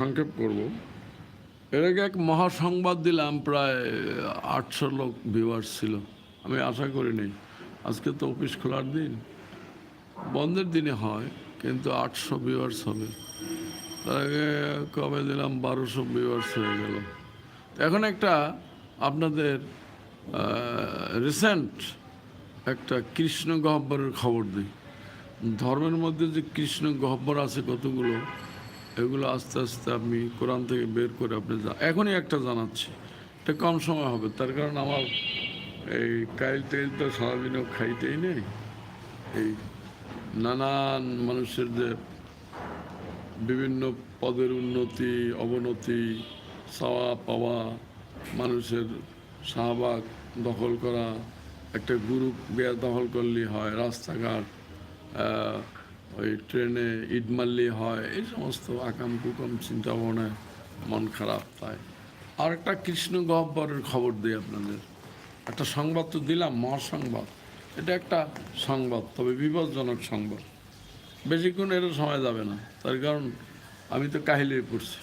সংক্ষেপ করব। এর আগে এক মহাসংবাদ দিলাম, প্রায় আটশো লোক ভিউয়ার্স ছিল। আমি আশা করি করিনি আজকে তো অফিস খোলার দিন। বন্ধের দিনে হয়, কিন্তু আটশো ভিউয়ার্স হবে। তার আগে কবে দিলাম? বারোশো ভিউয়ার্স হয়ে গেল। এখন একটা আপনাদের রিসেন্ট একটা কৃষ্ণ গহ্বরের খবর দিই। ধর্মের মধ্যে যে কৃষ্ণ গহ্বর আছে কতগুলো এগুলো আস্তে আস্তে আমি কোরআন থেকে বের করে আপনি এখনই একটা জানাচ্ছি। এটা কম সময় হবে, তার কারণ আমার এই কাইল তেল তো সারাদিনও খাইতেই নেই। এই নানান মানুষের যে বিভিন্ন পদের উন্নতি, অবনতি, চাওয়া পাওয়া, মানুষের শাহবাগ দখল করা, একটা গ্রুপ বেয়া দখল করলেই হয়, রাস্তাঘাট ওই ট্রেনে ইট মারলেই হয়, এই সমস্ত আকাম কুকাম চিন্তা ভাবনায় মন খারাপ তাই। আর একটা কৃষ্ণ গহ্বরের খবর দিই আপনাদের। একটা সংবাদ তো দিলাম, মহাসংবাদ। এটা একটা সংবাদ, তবে বিপজ্জনক সংবাদ। বেশিক্ষণ এর সময় যাবে না, তার কারণ আমি তো কাহিলে পড়ছি।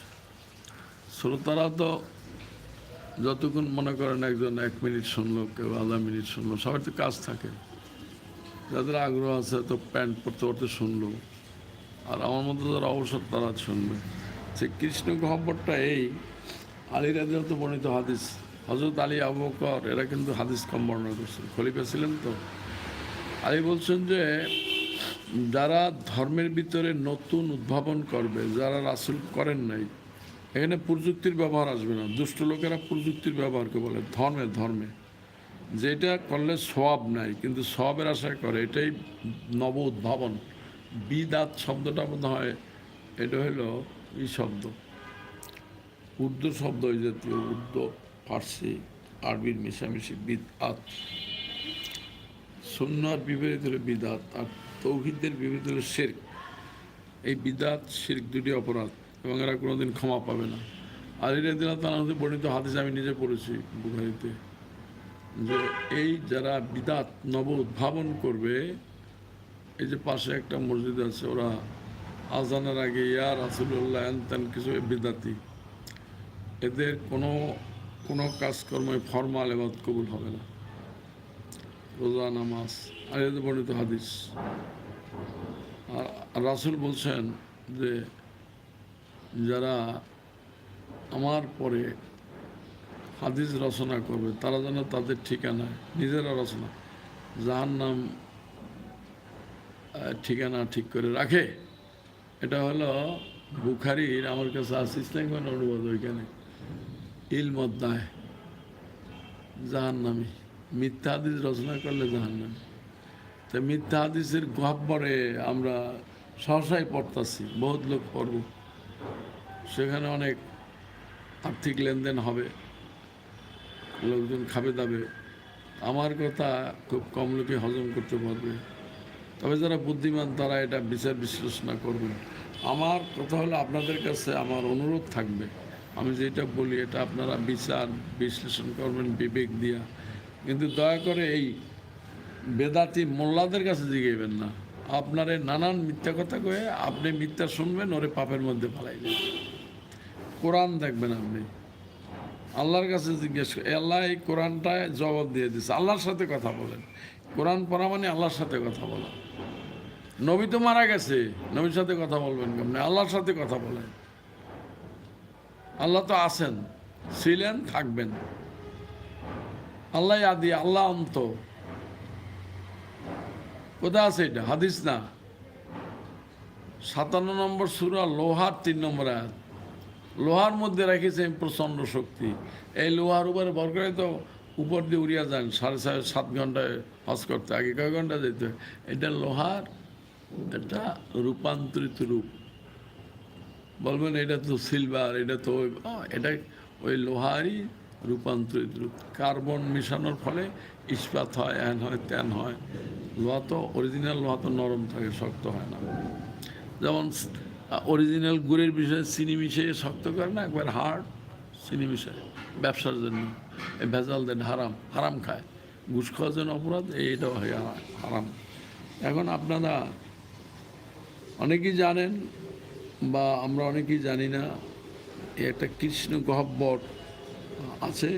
শ্রোতারা তো যতক্ষণ মনে করেন একজন এক মিনিট শুনলো, কেউ আধা মিনিট শুনলো সবার তো কাজ থাকে। যাদের আগ্রহ আছে তো প্যান্ট পরতে পরতে শুনলো। আর আমার মতো যারা অবসর, তারা শুনবে। সে কৃষ্ণ খবরটা এই। আলী রাজিয়া তো বর্ণিত হাদিস। হজরত আলী আবু বকর, এরা কিন্তু হাদিস কম বর্ণনা করছেন খলিফা ছিলেন তো। আলী বলছেন যে, যারা ধর্মের ভিতরে নতুন উদ্ভাবন করবে, যারা রাসুল করেন নাই, এখানে প্রযুক্তির ব্যবহার আসবে না। দুষ্ট লোকেরা প্রযুক্তির ব্যবহারকে বলে ধর্মে ধর্মে। যেটা করলে সব নাই, কিন্তু সবের আশায় করে, এটাই নব উদ্ভাবন। বিদাত শব্দটা মনে হয়, এটা হলো এই শব্দ। উর্দু শব্দ ওই জাতীয়, উর্দু, ফার্সি, আরবির মিশামিশি বিদ আত সুন্নার বিপরীত হলো বিদাত, আর তৌহিদের বিপরীত হলো শেরক। এই বিদাত, শির্ক দুটি অপরাধ, এবং এরা কোনোদিন ক্ষমা পাবে না। আর আলী রাদিল্লাহ তালাহতে বর্ণিত হাদিস আমি নিজে পড়েছি বুখারিতে। যে এই যারা বিদাত নব উদ্ভাবন করবে, এই যে পাশে একটা মসজিদ আছে, ওরা আজানের আগে, ইয়া রাসুল্লাহ তেন কিছু বিদাতি। এদের কোনো কোনো কাজকর্মে ফরমাল এবাদ কবুল হবে না। রোজা, নামাজ, আর এদের বর্ণিত হাদিস। আর রাসুল বলছেন যে, যারা আমার পরে হাদিস রচনা করবে, তারা যেন তাদের ঠিকানা, নিজেরা রচনা, যার নাম ঠিকানা ঠিক করে রাখে। এটা হলো বুখারির, আমার কাছে আছে অনুবাদ ওইখানে। ইলমদ্দায় জাহান্নামি। মিথ্যা হাদিস রচনা করলে জাহান্নামি। তা মিথ্যা হাদিসের গহ্বরে আমরা সহসাই পড়তাছি, বহুত লোক পড়ব। সেখানে অনেক আর্থিক লেনদেন হবে। লোকজন খাবে দাবে। আমার কথা খুব কম লোকে হজম করতে পারবে। তবে যারা বুদ্ধিমান, তারা এটা বিচার বিশ্লেষণা করবেন আমার কথা হলো আপনাদের কাছে আমার অনুরোধ থাকবে। আমি যেটা বলি, এটা আপনারা বিচার বিশ্লেষণ করবেন, বিবেক দিয়া। কিন্তু দয়া করে এই বেদাতি মোল্লাদের কাছে জিগাইবেন না। আপনারে নানান মিথ্যা কথা কয়ে আপনি মিথ্যা শুনবেন, ওরে পাপের মধ্যে ফালাই দেবেন কোরআন দেখবেন আপনি। আল্লাহর কাছে জিজ্ঞেস আল্লাহ এই কোরআনটায় জবাব দিয়ে দিচ্ছে আল্লাহর সাথে কথা বলেন। কোরআন পড়া মানে আল্লাহর সাথে কথা বলা। নবী তো মারা গেছে, নবীর সাথে কথা বলবেন কেমনি? আল্লাহর সাথে কথা বলেন। আল্লাহ তো আছেন, ছিলেন, থাকবেন। আল্লাহ আদি, আল্লাহ অন্ত। কোথায় আছে এটা? হাদিস না। সাতান্ন নম্বর সুরা লোহার তিন নম্বর আয়াত। লোহার মধ্যে রেখেছে প্রচণ্ড শক্তি। এই লোহার উপরে ভর করে তো উপর দিয়ে উড়িয়া যান, সাড়ে সাড়ে সাত ঘন্টায় হজ করতে। আগে কয় ঘণ্টা যেতে? এটা লোহার এটা রূপান্তরিত রূপ। বলবেন এটা তো সিলভার এটা তো এটা ওই লোহারই রূপান্তরিত রূপ। কার্বন মিশানোর ফলে ইস্পাত হয় এন হয় তেন হয়। লোহা তো অরিজিনাল লোহা তো নরম থাকে, শক্ত হয় না। যেমন অরিজিনাল গুড়ের বিষয়ে চিনি মিশিয়ে শক্ত করে না, একবার হার্ড চিনি মিশায়। ব্যবসার জন্য। ভেজাল দেন, হারাম হারাম খায়। ঘুষ খাওয়ার জন্য অপরাধ এইটাও হয় হারাম। এখন আপনারা অনেকেই জানেন বা আমরা অনেকেই জানি না একটা কৃষ্ণ গহ্বর আছে,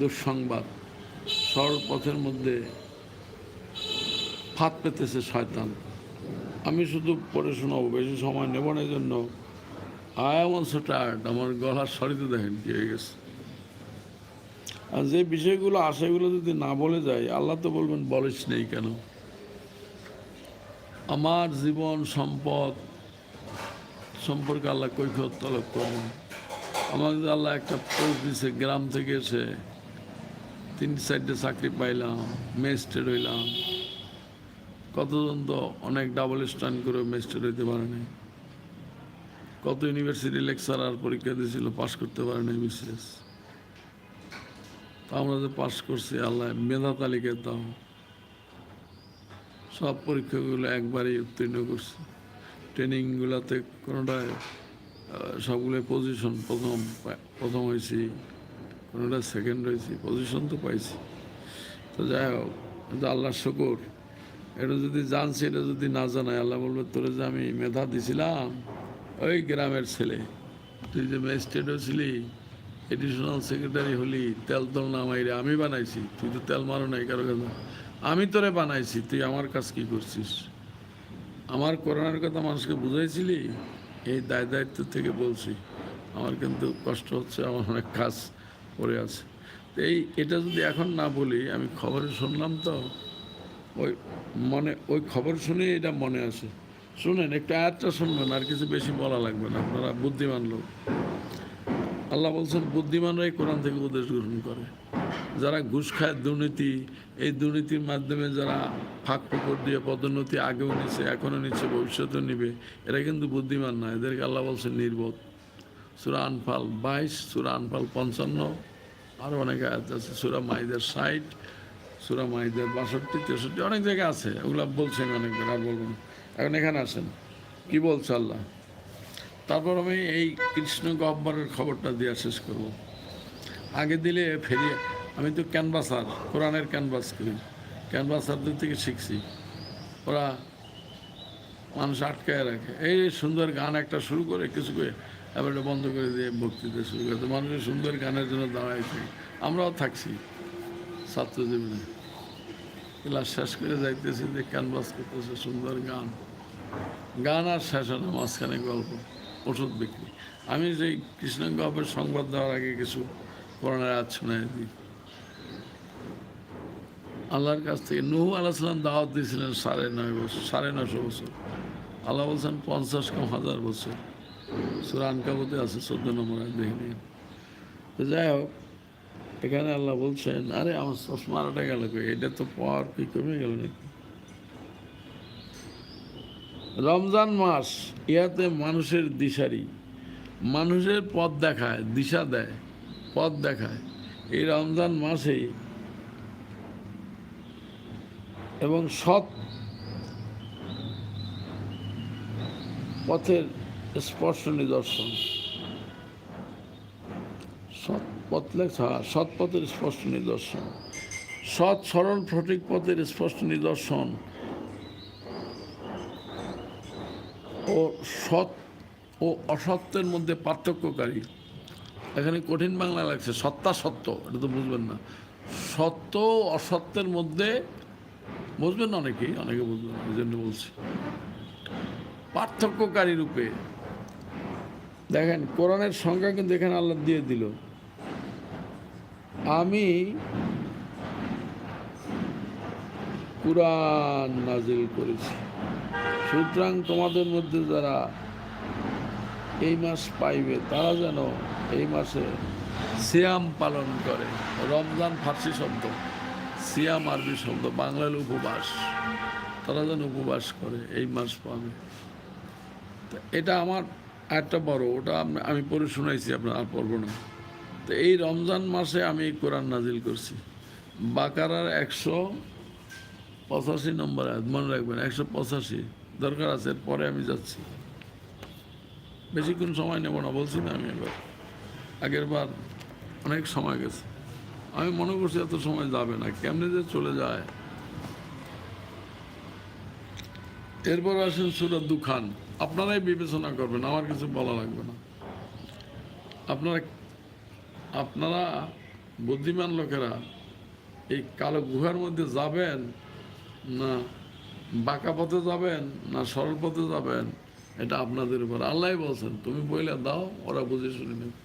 দুঃসংবাদ। সরল পথের মধ্যে ফাঁদ পেতেছে শয়তান। আমি শুধু পড়ে শোনাবো, বেশি সময় নেব না জন্য আই এম অলসো টায়ার্ড আমার গলার শরীরে দেখেন কি হয়ে গেছে। আর যে বিষয়গুলো আসে, এগুলো যদি না বলে যায়, আল্লাহ তো বলবেন, বলিস নেই কেন? আমার জীবন সম্পদ সম্পর্কে আল্লাহ কৈফত তলব করবেন আমাকে আল্লাহ একটা পোস্ট দিছে, গ্রাম থেকে এসে, তিন চারটে চাকরি পাইলাম মেস্টেড হইলাম কতজন তো অনেক ডাবল স্ট্যান্ড করে মেস্টেড হইতে পারে নাই। কত ইউনিভার্সিটি লেকচারার পরীক্ষা দিয়েছিল পাশ করতে পারে নাই বিশেষ তা আমরা যে পাশ করছি, আল্লাহ মেধা তালিকায় দাও। সব পরীক্ষাগুলো একবারই উত্তীর্ণ করছি। ট্রেনিংগুলোতে কোনোটায় সবগুলো পজিশন প্রথম প্রথম হয়েছি কোনোটা সেকেন্ড হয়েছি পজিশন তো পাইছি। তো যাই হোক আল্লাহ শকর। এটা যদি জানছি, এটা যদি না জানায়, আল্লাহ বলবে, তোরে যে আমি মেধা দিছিলাম, ওই গ্রামের ছেলে। তুই যে ম্যাজিস্ট্রেট হয়েছিলি এডিশনাল সেক্রেটারি হলি, তেল তল নামাইরে আমি বানাইছি। তুই তো তেল মারো নাই কারও কথা আমি তোরে বানাইছি, তুই আমার কাজ কি করছিস? আমার করোনার কথা মানুষকে বুঝাইছিলি? এই দায় দায়িত্ব থেকে বলছি। আমার কিন্তু কষ্ট হচ্ছে, আমার অনেক কাজ পড়ে আছে। এই, এটা যদি এখন না বলি, আমি খবরে শুনলাম তো ওই মনে ওই খবর শুনে এটা মনে আসে শুনেন, একটু আয়াতটা শুনবেন, আর কিছু বেশি বলা লাগবে না। আপনারা বুদ্ধিমান লোক। আল্লাহ বলছেন, বুদ্ধিমানরাই কোরআন থেকে উপদেশ গ্রহণ করে। যারা ঘুষ খায় দুর্নীতি, এই দুর্নীতির মাধ্যমে যারা ফাঁক ফুকর দিয়ে পদোন্নতি আগেও নিচ্ছে এখনও নিচ্ছে ভবিষ্যতেও নিবে, এরা কিন্তু বুদ্ধিমান না। এদেরকে আল্লাহ বলছেন নির্বোধ। সুরা আনফাল বাইশ, সুরা আনফাল পঞ্চান্ন আরও অনেক আয়াত আছে, সুরা মাইদের ষাট সুরা মাইদের বাষট্টি, তেষট্টি, অনেক জায়গায় আছে। ওগুলো বলছেন অনেকবার, আর বলব এখন এখানে আসেন। কি বলছে আল্লাহ? তারপর আমি এই কৃষ্ণ গহ্বরের খবরটা দেওয়া শেষ করব। আগে দিলে ফেরি আমি তো ক্যানভাসার কোরআনের ক্যানভাস করি। ক্যানভাসারদের থেকে শিখছি। ওরা মানুষ আটকায় রাখে। এই সুন্দর গান একটা শুরু করে কিছু করে এটা বন্ধ করে দিয়ে বক্তৃতা শুরু করে। মানুষের সুন্দর গানের জন্য দাঁড়াইছে আমরাও থাকছি ছাত্র জীবনে ক্লাস শেষ করে যাইতেছি, যে ক্যানভাস করতেছে সুন্দর গান। গান আর শেষ হয় না, মাঝখানে গল্প, ওষুধ বিক্রি। আমি যে কৃষ্ণ গল্পের সংবাদ দেওয়ার আগে কিছু করোনার আজ শোনাই দিই। আল্লাহর কাছ থেকে নুহু আলাহিসাম দাওয়াত দিয়েছিলেন সাড়ে নয় বছর, সাড়ে নশো বছর। আল্লাহ বলছেন পঞ্চাশ কম হাজার বছর। সুরান কাবুতে আছে চোদ্দ নম্বর দেখে নিন। তো যাই হোক এখানে আল্লাহ বলছেন, আরে, আমার চশমাটা গেল এটা তো পাওয়ার কি কমে গেল রমজান মাস, ইয়াতে মানুষের দিশারি। মানুষের পথ দেখায়, দিশা দেয়, পথ দেখায়। এই রমজান মাসে এবং সৎ পথের স্পর্শ নিদর্শন। পথ লেখা সৎ পথের স্পষ্ট নিদর্শন। সৎ সরল সঠিক পথের স্পষ্ট নিদর্শন। ও সৎ ও অসত্যের মধ্যে পার্থক্যকারী। এখানে কঠিন বাংলা লাগছে, সত্তা সত্য, এটা তো বুঝবেন না। সত্য অসত্যের মধ্যে, বুঝবেন না অনেকেই, অনেকে বুঝবেন এই জন্য বলছি। পার্থক্যকারী রূপে, দেখেন, কোরআনের সংখ্যা কিন্তু এখানে আল্লাহ দিয়ে দিল। আমি কুরআন নাজিল করেছি। সুতরাং তোমাদের মধ্যে যারা এই মাস পাইবে, তারা যেন এই মাসে সিয়াম পালন করে। রমজান ফার্সি শব্দ, সিয়াম আরবি শব্দ বাংলার উপবাস। তারা যেন উপবাস করে এই মাস পাবে এটা আমার একটা বড়, ওটা আমি- আমি পড়ে শোনাইছি আপনার, আর পড়ব না। তো এই রমজান মাসে আমি কোরআন নাজিল করছি। বাকারার একশো পঁচাশি নম্বর আয়াত, মনে রাখবেন, একশো পঁচাশি দরকার আছে পরে আমি যাচ্ছি। বেশিক্ষণ সময় নেব না, বলছি না আমি এবার। আগের বার অনেক সময় গেছে। আমি মনে করছি এত সময় যাবে না, কেমনে যে চলে যায়। এরপর আসেন সুরত দুখান। আপনারাই বিবেচনা করবেন, আমার কিছু বলা লাগবে না। আপনারা আপনারা বুদ্ধিমান লোকেরা এই কালো গুহার মধ্যে যাবেন না বাঁকা পথে যাবেন না সরল পথে যাবেন, এটা আপনাদের উপর। আল্লাহ বলছেন, তুমি বইলে দাও, ওরা বুঝে শুনে নেবে।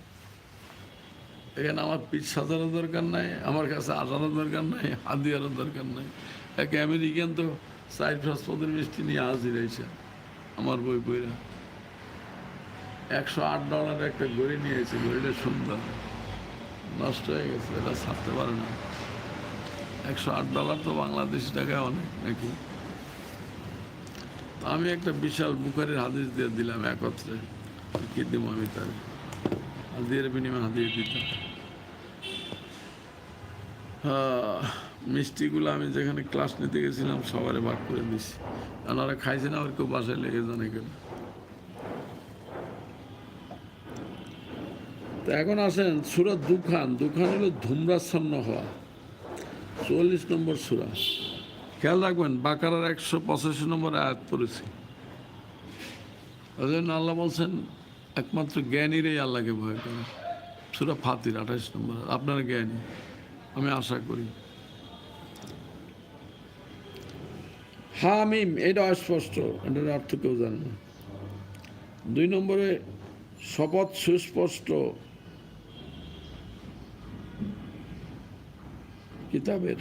এখানে আমার পিঠ সাজানোর দরকার নাই, আমার কাছে আসানোর দরকার নাই, হাত দেওয়ার দরকার নাই। এক আমেরিকান তো সাইড হাসপাতাল মিষ্টি নিয়ে হাজির হয়েছে, আমার বই বইরা। একশো আট ডলার একটা গড়ি নিয়েছে গড়িটা সুন্দর। নষ্ট হয়ে গেছে, এটা ছাড়তে পারে না। একশো আট ডলার তো বাংলাদেশি টাকায় অনেক নাকি? আমি একটা বিশাল বুখারের হাদিস দিয়ে দিলাম একত্রে। কি দিব আমি তার। হাদিয়ের বিনিময়ে হাদিয়ে দিতাম। মিষ্টিগুলো আমি যেখানে ক্লাস নিতে গেছিলাম, সবারে ভাগ করে দিছি। ওরা খাইছে না আর কেউ বাসায় লেগে জানে কেন তো এখন আসেন, সুরা দুখান। দুখান হলো ধূম্রাচ্ছন্ন হওয়া। চল্লিশ নম্বর সুরা। খেয়াল রাখবেন, বাকারার একশো পঁচাশি নম্বর আয়াত পড়েছি। ওই জন্য আল্লাহ বলছেন, একমাত্র জ্ঞানীরাই আল্লাহকে ভয় করে। সুরা ফাতির, আঠাশ নম্বর আপনার জ্ঞানী। আমি আশা করি। হামিম, এটা অস্পষ্ট। এটার অর্থ কেউ জানে না। দুই নম্বরে, শপথ সুস্পষ্ট। কিতাবের।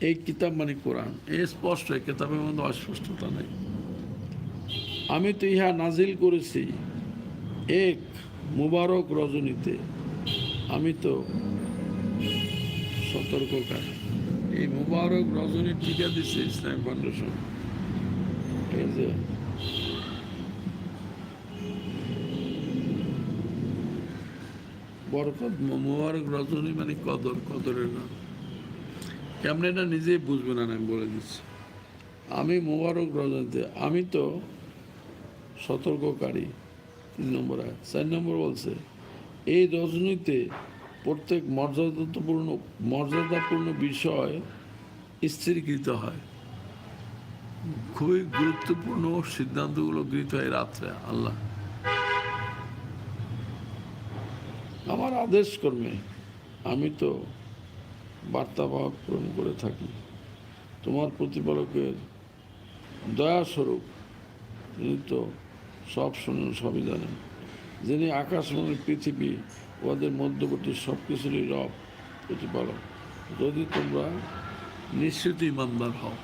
এই কিতাব মানে কোরআন। এই স্পষ্ট, এই কিতাবের মধ্যে অস্পষ্টতা নেই। আমি তো ইহা নাজিল করেছি এক মুবারক রজনীতে। আমি তো সতর্ককারী। এই মুবারক রজনী টিকা দিচ্ছে ইসলাম ফাউন্ডেশন। এই যে বরকত মুবারক রজনী মানে কদর, কদরের নাম। কেমন এটা নিজেই বুঝবে না, আমি বলে দিচ্ছি। আমি মোবারক রজনীতে, আমি তো সতর্ককারী, তিন নম্বর এক চার নম্বর বলছে, এই রজনীতে প্রত্যেক মর্যাদাপূর্ণ মর্যাদাপূর্ণ বিষয় স্থিরীকৃত হয়। খুবই গুরুত্বপূর্ণ সিদ্ধান্তগুলো গৃহীত হয় রাত্রে, আল্লাহ। আমার আদেশ কর্মে আমি তো বার্তাবাহক পূরণ করে থাকি। তোমার প্রতিপালকের দয়াস্বরূপ তিনি তো সব শুনেন, সবই জানেন। যিনি আকাশমণি পৃথিবী ওদের মধ্যবর্তী সব কিছুরই রব, প্রতিপালক। যদি তোমরা নিশ্চিত ইমানদার হও।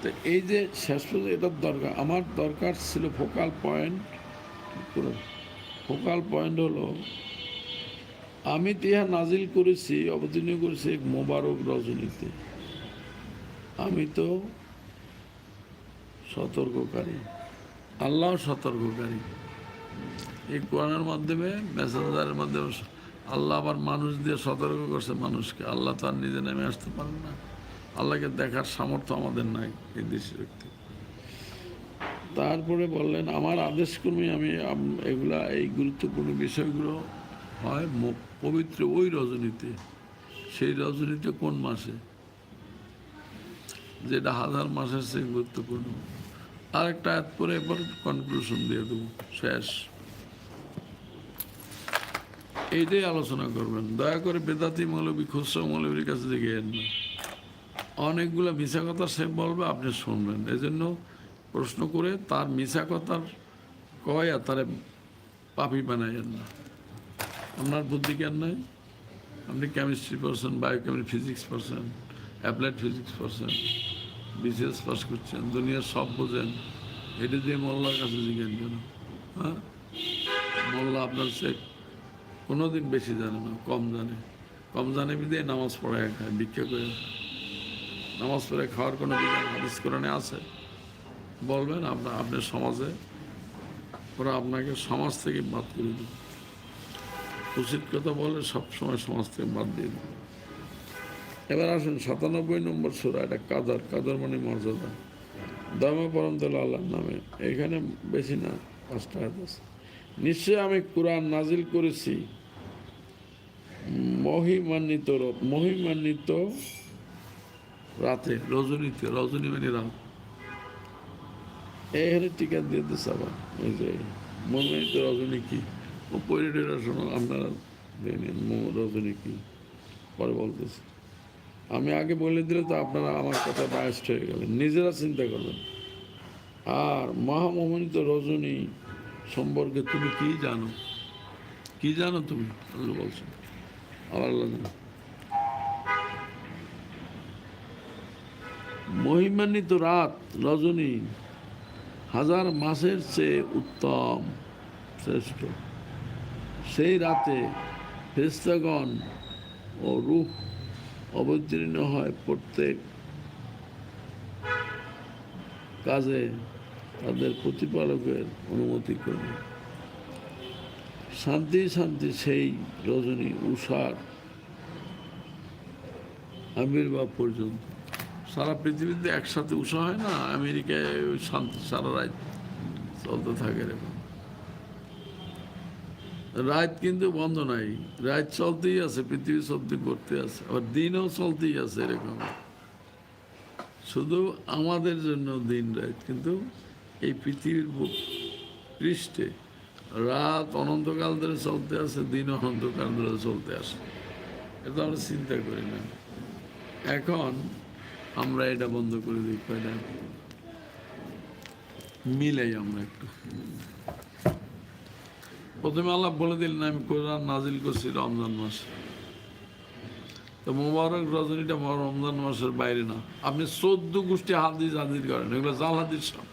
তো এই যে শেষ পর্যন্ত এটার দরকার, আমার দরকার ছিল ফোকাল পয়েন্ট ফোকাল পয়েন্ট হলো আমি তিহা নাজিল করেছি, অবতীর্ণ করেছি এক মোবারক রজনীতে। আমি তো সতর্ককারী, আল্লাহ সতর্ককারী। এই কোরআনের মাধ্যমে, মেসেঞ্জারের মাধ্যমে আল্লাহ আবার মানুষ দিয়ে সতর্ক করছে মানুষকে। আল্লাহ তো আর নিজে নেমে আসতে পারেন না। আল্লাহকে দেখার সামর্থ্য আমাদের নাই এই দেশের ব্যক্তি। তারপরে বললেন, আমার আদেশকর্মী আমি, এগুলা, এই গুরুত্বপূর্ণ বিষয়গুলো হয় পবিত্র ওই রজনীতে। সেই রজনীতে কোন মাসে? যেটা হাজার মাসের চেয়ে গুরুত্বপূর্ণ। আর একটা আয়াত পরে এবার কনক্লুশন দিয়ে দেবো, শেষ। এইটাই আলোচনা করবেন। দয়া করে বেদাতি মৌলবী, খুচরা মৌলবীর কাছে গিয়ে না অনেকগুলো মিশা কথা সে বলবে, আপনি শুনবেন। এই জন্য প্রশ্ন করে তার মিশা কথার কয় তারে পাপি বানাইয়েন না। আপনার বুদ্ধি জ্ঞান নাই? আপনি কেমিস্ট্রি পড়ছেন বায়োকেমিস্ট্রি ফিজিক্স পড়ছেন অ্যাপ্লাইড ফিজিক্স পড়ছেন বিসিএস পাস করছেন, দুনিয়ার সব বোঝেন। এটা দিয়ে মোল্লার কাছে জিজ্ঞেন কেন হ্যাঁ? মোল্লা আপনার সে কোনো দিন বেশি জানে না, কম জানে। কম জানে বিদে নামাজ পড়ায় খায় ভিক্ষা করে। নামাজ পড়ে খাওয়ার কোনো বিধান হাদিস কোরআনে আছে? বলবেন আপনার আপনার সমাজে ওরা আপনাকে সমাজ থেকে বাদ করে দেবে। উচিত কথা বলে সবসময় সমাজ থেকে বাদ দিয়ে দেবে এবার আসুন, সাতানব্বই নম্বর সুরা, এটা কাদার কাদার মানে মর্যাদা। দামে পরম দল আল্লাহর নামে। এখানে বেশি না, পাঁচটা হাত আছে। নিশ্চয় আমি কোরআন নাজিল করেছি। মহিমান্বিত মহিমান্বিত রাতে, রজনীতে, রজনী মানে রাত। এখানে টিকা দিয়ে দিচ্ছে আবার। ওই যে, মহিমান্বিত রজনী কি? ও পরিটেরা শোনো আপনারা দেখেন রজনী কি? পরে বলতেছে। আমি আগে বলে দিলে তো আপনারা আমার কথা বায়াস্ট হয়ে গেলেন। নিজেরা চিন্তা করবেন। আর মহামহিত রজনী সম্পর্কে তুমি কি জানো? কি জানো তুমি? বলছো আবার আল্লাহ মহিমান্বিত রাত রজনী হাজার মাসের চেয়ে উত্তম, শ্রেষ্ঠ। সেই রাতে ফেস্তাগণ ও রূপ অবতীর্ণ হয় প্রত্যেক কাজে তাদের প্রতিপালকের অনুমতি করে শান্তি শান্তি, সেই রজনী উষার আবির্ভাব পর্যন্ত। সারা পৃথিবীতে একসাথে উষা হয় না? আমেরিকায় শান্তি সারা রাত চলতে থাকে এরকম। রাত কিন্তু বন্ধ নাই। রাত চলতেই আছে, পৃথিবী চলতে করতে আছে, আবার দিনও চলতেই আছে এরকম। শুধু আমাদের জন্য দিন রাত, কিন্তু এই পৃথিবীর পৃষ্ঠে রাত অনন্তকাল ধরে চলতে আছে, দিন অনন্তকাল ধরে চলতে আসে এটা আমরা চিন্তা করি না। এখন আমরা এটা বন্ধ করে দিই, কয়টা? মিলাই আমরা একটু। প্রথমে আল্লাহ বলে দিলেন, আমি কোরআন নাজিল করছি রমজান মাসে। তো মোবারক রজনীটা রমজান মাসের বাইরে না। আপনি চোদ্দ গোষ্ঠী হাদিস হাজির করেন, এগুলো জাল হাদিস সব।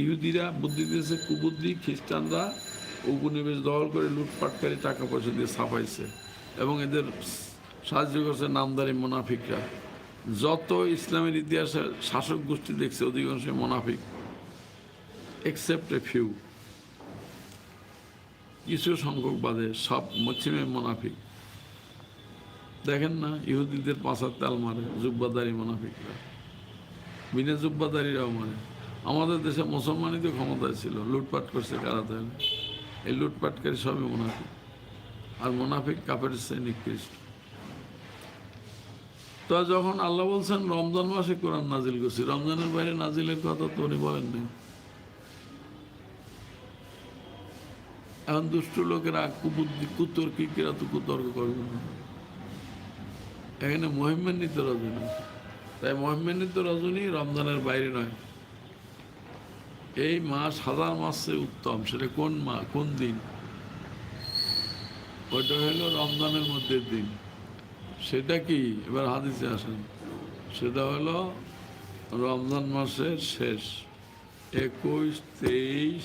ইহুদিরা বুদ্ধি দিয়েছে কুবুদ্ধি খ্রিস্টানরা উপনিবেশ দখল করে লুটপাটকারী টাকা পয়সা দিয়ে ছাপাইছে এবং এদের সাহায্য করছে নামদারি মোনাফিকরা। যত ইসলামের ইতিহাসে শাসক গোষ্ঠী দেখছে অধিকাংশ মোনাফিক এক্সেপ্ট এ ফিউ কিছু সংখ্যক বাদে সব মচ্ছিমে মোনাফিক। দেখেন না, ইহুদিদের পাঁচার তাল মারে, জুব্বাদারি মোনাফিকরা। বিনা জুব্বাদারিরাও মারে। আমাদের দেশে মুসলমানই তো ক্ষমতায় ছিল, লুটপাট করছে কারা তাহলে? এই লুটপাটকারী সবই মোনাফিক। আর মোনাফিক কাপের শ্রেণি নিকৃষ্ট। তো যখন আল্লাহ বলছেন, রমজান মাসে কোরআন নাজিল করছি, রমজানের বাইরে নাজিলের কথা তো উনি বলেন এখন দুষ্ট লোকেরা কুবুদ্ধি কুতর্কিকেরা তো কুতর্ক করবে না এখানে মহিমান্বিত রজনী। তাই মহিমান্বিত রজনী রমজানের বাইরে নয়। এই মাস হাজার মাসে উত্তম। সেটা কোন মা, কোন দিন? ওইটা হলো রমজানের মধ্যে দিন। সেটা কি? এবার হাদিসে আসেন। সেটা হলো রমজান মাসের শেষ। একুশ, তেইশ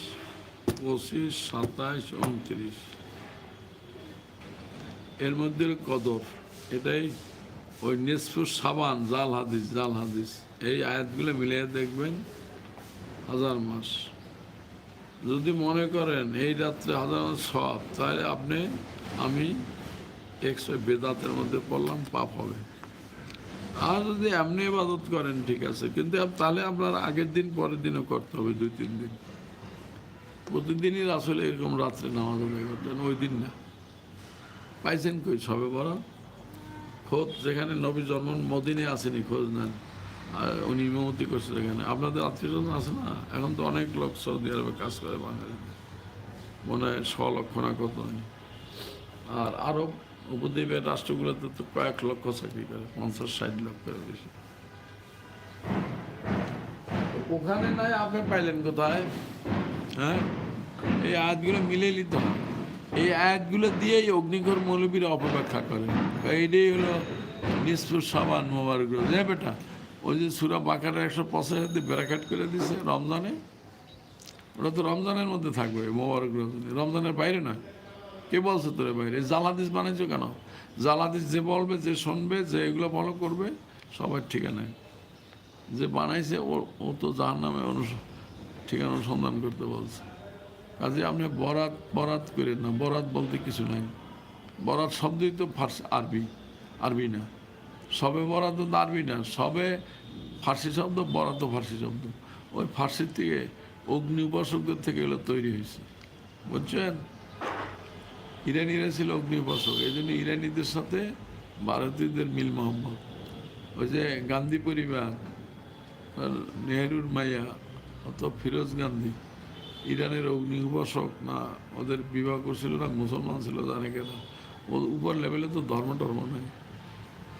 পঁচিশ, সাতাইশ, উনত্রিশ। এর মধ্যে কদর, এটাই ওই সাবান, জাল হাদিস জাল হাদিস। এই আয়াতগুলো মিলিয়ে দেখবেন হাজার মাস। যদি মনে করেন এই রাত্রে হাজার মাস সব তাহলে আপনি, আমি একশো বেদাতের মধ্যে পড়লাম, পাপ হবে। আর যদি এমনি ইবাদত করেন, ঠিক আছে। কিন্তু তাহলে আপনার আগের দিন, পরের দিনও করতে হবে, দুই, তিন দিন। প্রতিদিনই আসলে এরকম রাত্রে নামাজ আদায় করতেন, ওই দিন না। পাইছেন কই? সবে বড় খোঁজ যেখানে নবী জন্ম মদিনে আসেনি খোঁজ নেন আর উনি ইমামতি করছে এখানে আপনাদের আত্মীয় স্বজন আছে না? এখন তো অনেক লোক সৌদি আরবে কাজ করে বাঙালি। মনে হয় ছ লক্ষ না কত আর আরব উপদ্বীপের রাষ্ট্রগুলোতে তো কয়েক লক্ষ চাকরি করে, পঞ্চাশ, ষাট লক্ষের বেশি। ওখানে নাই, আপনি পাইলেন কোথায়? হ্যাঁ? এই আয়াতগুলো মিলে নিতে হবে। এই আয়াতগুলো দিয়েই অগ্নিঘর মৌলবীরা অপব্যাখ্যা করে। এইটাই হলো নিষ্পুর সাবান মোবারক রোজ হ্যাঁ বেটা, ওই যে সুরা বাঁকাটা একশো পঁচাশি ব্যারাকাট করে দিছে রমজানে। ওটা তো রমজানের মধ্যে থাকবে মোবারক রমজানের বাইরে না। কে বলছে তোরে বাইরে? জালাদিস বানাইছো কেন? জালাদিস যে বলবে, যে শুনবে, যে এগুলো ফলো করবে, সবার ঠিকানায়। যে বানাইছে ও ও তো যার নামে অনুস- ঠিকানা অনুসন্ধান করতে বলছে। কাজে আপনি বরাত বরাত করেন না। বরাত বলতে কিছু নাই। বরাত শব্দই তো ফার্সি, আরবি আরবি না। সবে বরাত তো আরবি না। সবে ফার্সি শব্দ, বরাত ফার্সি শব্দ। ওই ফার্সির থেকে অগ্নি উপাসকদের থেকে এগুলো তৈরি হয়েছে। বুঝছেন? ইরানিরা ছিল অগ্নি উপাসক এই জন্য ইরানিদের সাথে ভারতীয়দের মিল মোহাম্মদ ওই যে গান্ধী পরিবার নেহরুর মাইয়া অত ফিরোজ গান্ধী, ইরানের অগ্নি উপাসক না, ওদের বিবাহ করছিল না, মুসলমান ছিল, জানে কেন ও উপর লেভেলে তো ধর্ম টর্ম নেই।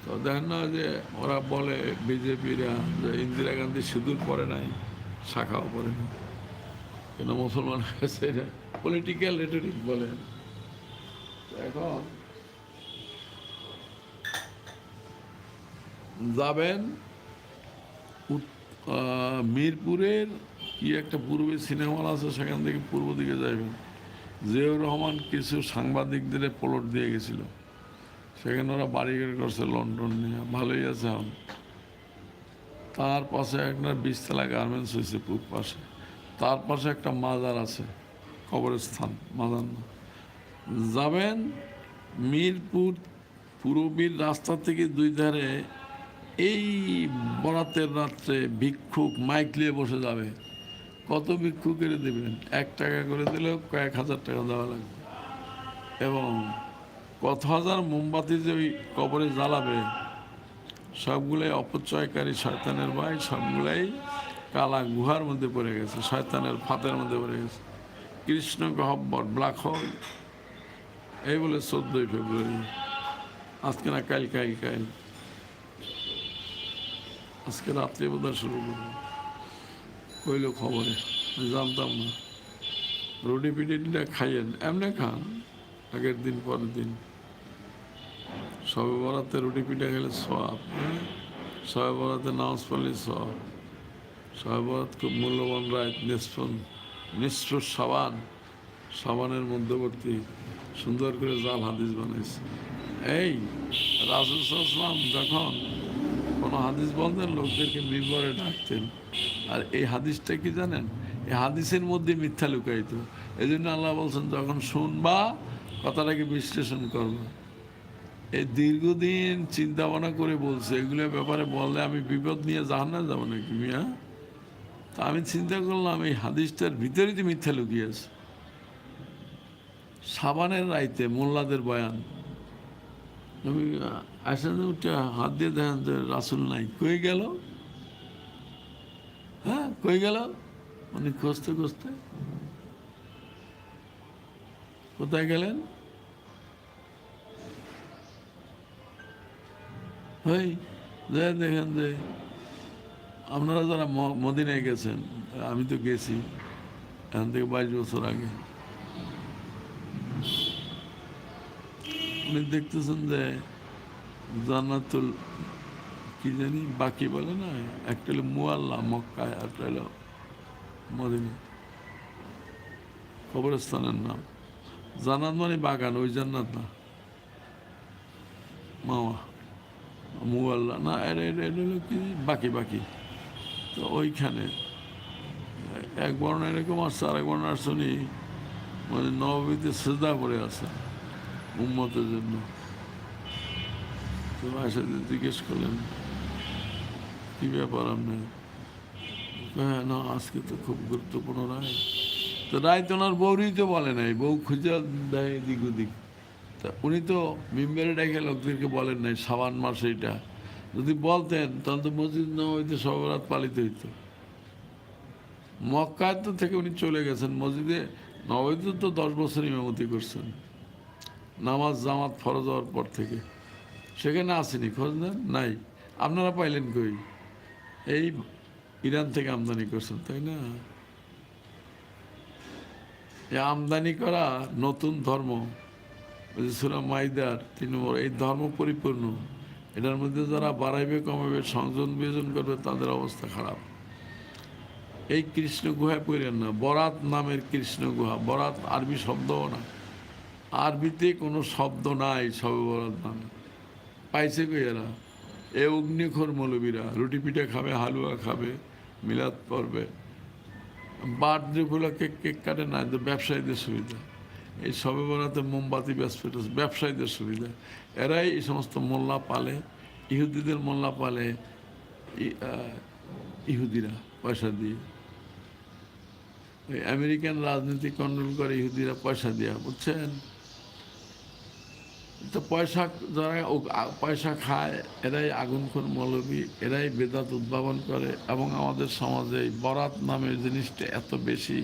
তো দেখেন না যে ওরা বলে বিজেপিরা যে ইন্দিরা গান্ধী সিঁদুর পরে নাই, শাখাও পরে না কেন মুসলমান হয়েছে পলিটিক্যাল রেটরিক বলে। এখন যাবেন মিরপুরের কি একটা পূর্বে সিনেমা আছে, সেখান থেকে পূর্ব দিকে যাবেন জিয়াউর রহমান কিছু সাংবাদিকদের প্লট দিয়ে গেছিল। সেখানে ওরা বাড়ি বাড়িঘর করছে লন্ডন নিয়ে। ভালোই আছে এখন। তার পাশে একটা বিশতলা গার্মেন্টস হয়েছে পূব পাশে। তার পাশে একটা মাজার আছে, কবরস্থান, মাজার না। যাবেন মিরপুর পূর্ববীর রাস্তা থেকে দুই ধারে এই বরাতের রাত্রে ভিক্ষুক মাইক নিয়ে বসে যাবে। কত ভিক্ষুকের দেবেন এক টাকা করে দিলেও কয়েক হাজার টাকা দেওয়া লাগবে। এবং কত হাজার মোমবাতি যে ওই কবরে জ্বালাবে, সবগুলোই অপচয়কারী শয়তানের ভাই, সবগুলাই কালা গুহার মধ্যে পড়ে গেছে, শয়তানের ফাতের মধ্যে পড়ে গেছে। কৃষ্ণ গহব্বর, ব্ল্যাক হোল, এই বলে চোদ্দোই ফেব্রুয়ারি। আজকে না কাল কাল কাল। আজকে রাত্রে বোধহয় শুরু করব। কইল খবরে জানতাম না। রুটি পিটিটা খাইয়েন, এমনি খান, আগের দিন, পরের দিন। সবে বরাতে রুটি পিঠা খেলে সব হ্যাঁ? সবে বরাতে নামাজ পড়লে সব সবে বরাত খুব মূল্যবান রায় নিষ্প নিঃস্ব সাবান, সাবানের মধ্যবর্তী সুন্দর করে জাল হাদিস বানাইছে। এই রাসুলাম যখন কোনো হাদিস বলতেন, লোকদেরকে মিম্বরে ডাকতেন। আর এই হাদিসটা কি জানেন? এই হাদিসের মধ্যে মিথ্যা লুকাইতো এই জন্য আল্লাহ বলছেন, যখন শুনবা, কথাটাকে বিশ্লেষণ করবা। এই দীর্ঘদিন চিন্তা ভাবনা করে বলছে এগুলোর ব্যাপারে বললে আমি বিপদ নিয়ে জাহান না যাব নাকি মিয়া? তা আমি চিন্তা করলাম, এই হাদিসটার ভিতরেই তো মিথ্যা লুকিয়ে আছে। সাবানের রাইতে মোল্লাদের বয়ান। আমি আসলে হাত দিয়ে দেখেন রাসুল নাই। কই গেল? হ্যাঁ কই গেল? মানে খুঁজতে খুঁজতে। কোথায় গেলেন? দেখেন যে, আপনারা যারা মদিনায় গেছেন, আমি তো গেছি, এখান থেকে বাইশ বছর আগে। উনি দেখতেছেন যে জান্নাতুল কি জানি বাকি বলে না একটা হলো মুয়াল্লা, মক্কায় একটা হলো মদিনা। কবরস্থানের নাম। জান্নাত মানে বাগান, ওই জান্নাত না। মামা মুয়াল্লা, না, এটা এটা এটা হলো কি বাকি বাকি। তো ওইখানে, এক বর্ণ এরকম আসছে আরেক বর্ণ শুনি মানে নবমীতে সেদা পড়ে আছে, উম্মতের জন্য। তো আসে জিজ্ঞেস করলেন কি ব্যাপার আপনি? হ্যাঁ না, আজকে তো খুব গুরুত্বপূর্ণ রায়। তো রায় তো ওনার বউরই তো বলে নাই, বউ খুঁজে দেয় এদিক ওদিক। তা উনি তো মিম্বারে ডেকে লোকদেরকে বলেন নাই, সাবান মাস এইটা। যদি বলতেন, তাহলে তো মসজিদ নবীতে সবরাত পালিত হইতো। মক্কায় তো থেকে উনি চলে গেছেন, মসজিদে নবীতে তো দশ বছর ইমামতি করছেন। নামাজ, জামাত ফরজ হওয়ার পর থেকে। সেখানে আসেনি, খোঁজ নেন? নাই। আপনারা পাইলেন কই? এই ইরান থেকে আমদানি করছেন, তাই না? আমদানি করা নতুন ধর্ম সুরা মাইদার তিন এই ধর্ম পরিপূর্ণ। এটার মধ্যে যারা বাড়াইবে কমাবে সংযোজন বিয়োজন করবে, তাদের অবস্থা খারাপ। এই কৃষ্ণ গুহায় পড়েন না, বরাত নামের কৃষ্ণ গুহা, বরাত আরবি শব্দও না। আরবিতে কোনো শব্দ নাই, সবে বরাত নামে। পাইছে কই এরা? এ অগ্নিখোর মৌলবীরা, রুটি পিঠা খাবে, হালুয়া খাবে, মিলাদ পড়বে। বার্থডে উপলক্ষে কেক কাটে না ব্যবসায়ীদের সুবিধা। এই সবে বরাতে মোমবাতি ব্যবসা ব্যবসায়ীদের সুবিধা। এরাই এই সমস্ত মোল্লা পালে, ইহুদিদের মোল্লা পালে ইহুদিরা পয়সা দিয়ে। আমেরিকান রাজনীতি কন্ট্রোল করে ইহুদিরা পয়সা দেওয়া বুঝছেন? তো পয়সা যারা পয়সা খায়, এরাই আগুনখোর মৌলবী, এরাই বেদাত উদ্ভাবন করে এবং আমাদের সমাজে এই বরাত নামের জিনিসটা এত বেশি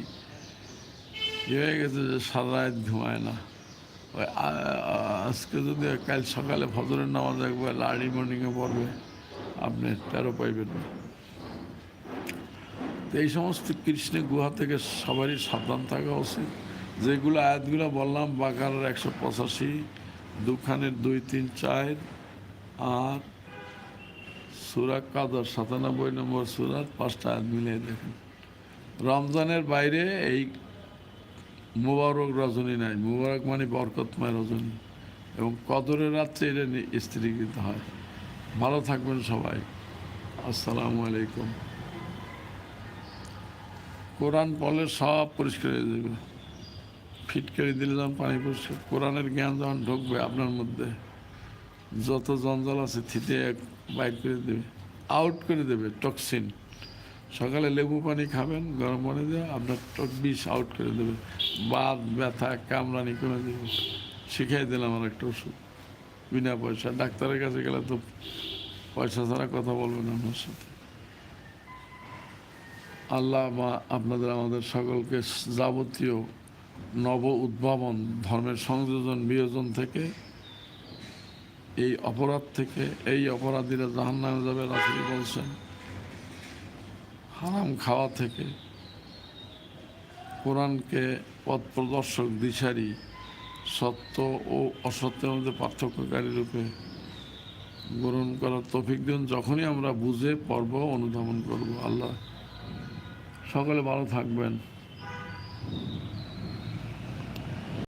হয়ে গেছে যে সারা ঘুমায় না। ওই আজকে যদি কাল সকালে ফজরের নামাজ একবার আর্লি মর্নিংয়ে পড়বে, আপনি তেরো পাইবেন না। তো এই সমস্ত কৃষ্ণের গুহা থেকে সবারই সাবধান থাকা উচিত। যেগুলো আয়াতগুলো বললাম, বাকারের একশো পঁচাশি দুখানের দুই, তিন, চার আর সুরা কাদর, সাতানব্বই নম্বর সুরাত পাঁচটা আয়াত মিলিয়ে দেখেন। রমজানের বাইরে এই মুবারক রজনী নাই। মুবারক মানে বরকতময় রজনী। এবং কদরের রাত্রে এটা স্থিরীকৃত হয়। ভালো থাকবেন সবাই। আসসালামু আলাইকুম। কোরআন পড়লে সব পরিষ্কার হয়ে যাবে। ফিটকারি দিলে যখন পানি পড়ছে। কোরআনের জ্ঞান যখন ঢুকবে আপনার মধ্যে, যত জঞ্জাল আছে থিতে এক বাইর করে দেবে আউট করে দেবে টক্সিন সকালে লেবু পানি খাবেন, গরম পানি দিয়ে আপনার টক বিষ আউট করে দেবে। বাদ ব্যথা কামরানি করে দেবে শিখাই দিলাম আর একটা ওষুধ। বিনা পয়সা ডাক্তারের কাছে গেলে তো পয়সা ছাড়া কথা বলবেন আমার সাথে। আল্লাহ মা আপনাদের, আমাদের সকলকে যাবতীয় নব উদ্ভাবন, ধর্মের সংযোজন, বিয়োজন থেকে এই অপরাধ থেকে এই অপরাধীরা জাহান নামে যাবে, রাসুল বলছেন। হারাম খাওয়া থেকে কোরআনকে পথ প্রদর্শক, দিশারি, সত্য ও অসত্যের মধ্যে পার্থক্যকারী রূপে গ্রহণ করার তফিক দিন। যখনই আমরা বুঝে, পর্ব অনুধাবন করব, আল্লাহ সকলে ভালো থাকবেন।